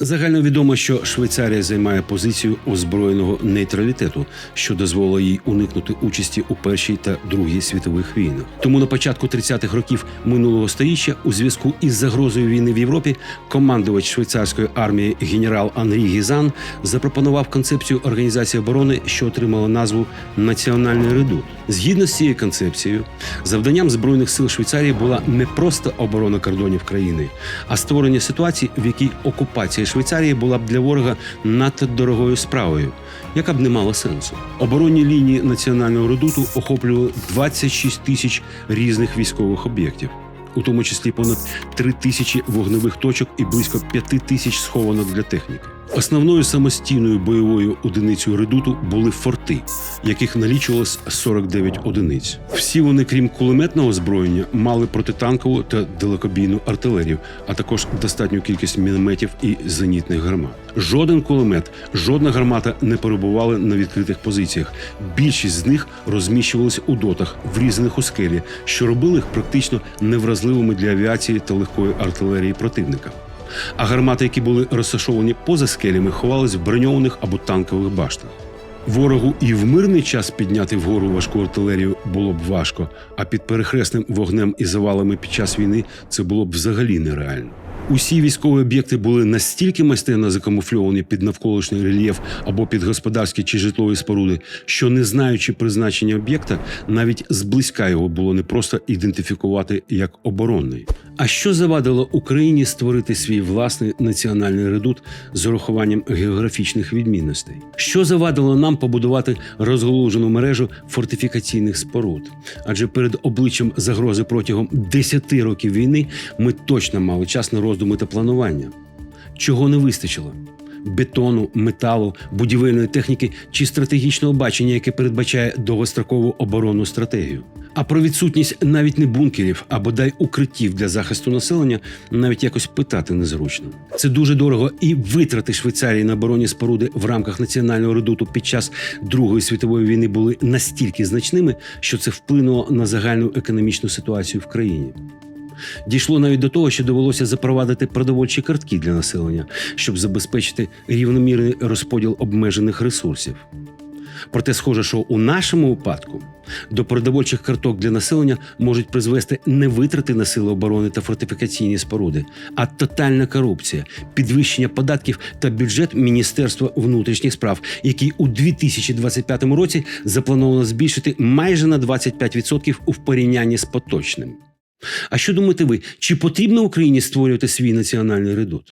Загально відомо, що Швейцарія займає позицію озброєного нейтралітету, що дозволило їй уникнути участі у першій та другій світових війнах. Тому на початку 30-х років минулого століття, у зв'язку із загрозою війни в Європі, командувач швейцарської армії генерал Анрі Гізан запропонував концепцію організації оборони, що отримала назву Національний редут. Згідно з цією концепцією, завданням збройних сил Швейцарії була не просто оборона кордонів країни, а створення ситуації, в якій окупація Швейцарії була б для ворога надто дорогою справою, яка б не мала сенсу. Оборонні лінії національного редуту охоплювали 26 тисяч різних військових об'єктів. У тому числі понад 3 тисячі вогневих точок і близько 5 тисяч схованок для техніки. Основною самостійною бойовою одиницею редуту були форти, яких налічувалось 49 одиниць. Всі вони, крім кулеметного озброєння, мали протитанкову та далекобійну артилерію, а також достатню кількість мінометів і зенітних гармат. Жоден кулемет, жодна гармата не перебували на відкритих позиціях. Більшість з них розміщувалися у дотах, врізаних у скелі, що робили їх практично невразливими для авіації та легкої артилерії противника. А гармати, які були розташовані поза скелями, ховались в броньованих або танкових баштах. Ворогу і в мирний час підняти вгору важку артилерію було б важко, а під перехресним вогнем і завалами під час війни це було б взагалі нереально. Усі військові об'єкти були настільки майстерно закамуфльовані під навколишній рельєф або під господарські чи житлові споруди, що не знаючи призначення об'єкта, навіть зблизька його було не просто ідентифікувати як оборонний. А що завадило Україні створити свій власний національний редут з урахуванням географічних відмінностей? Що завадило нам побудувати розголужену мережу фортифікаційних споруд? Адже перед обличчям загрози протягом 10 років війни ми точно мали час на роздуми та планування. Чого не вистачило? Бетону, металу, будівельної техніки чи стратегічного бачення, яке передбачає довгострокову оборонну стратегію. А про відсутність навіть не бункерів, а бодай укриттів для захисту населення навіть якось питати незручно. Це дуже дорого, і витрати Швейцарії на оборонні споруди в рамках національного редуту під час Другої світової війни були настільки значними, що це вплинуло на загальну економічну ситуацію в країні. Дійшло навіть до того, що довелося запровадити продовольчі картки для населення, щоб забезпечити рівномірний розподіл обмежених ресурсів. Проте, схоже, що у нашому випадку до продовольчих карток для населення можуть призвести не витрати на сили оборони та фортифікаційні споруди, а тотальна корупція, підвищення податків та бюджет Міністерства внутрішніх справ, який у 2025 році заплановано збільшити майже на 25% у порівнянні з поточним. А що думаєте ви, чи потрібно Україні створювати свій національний редут?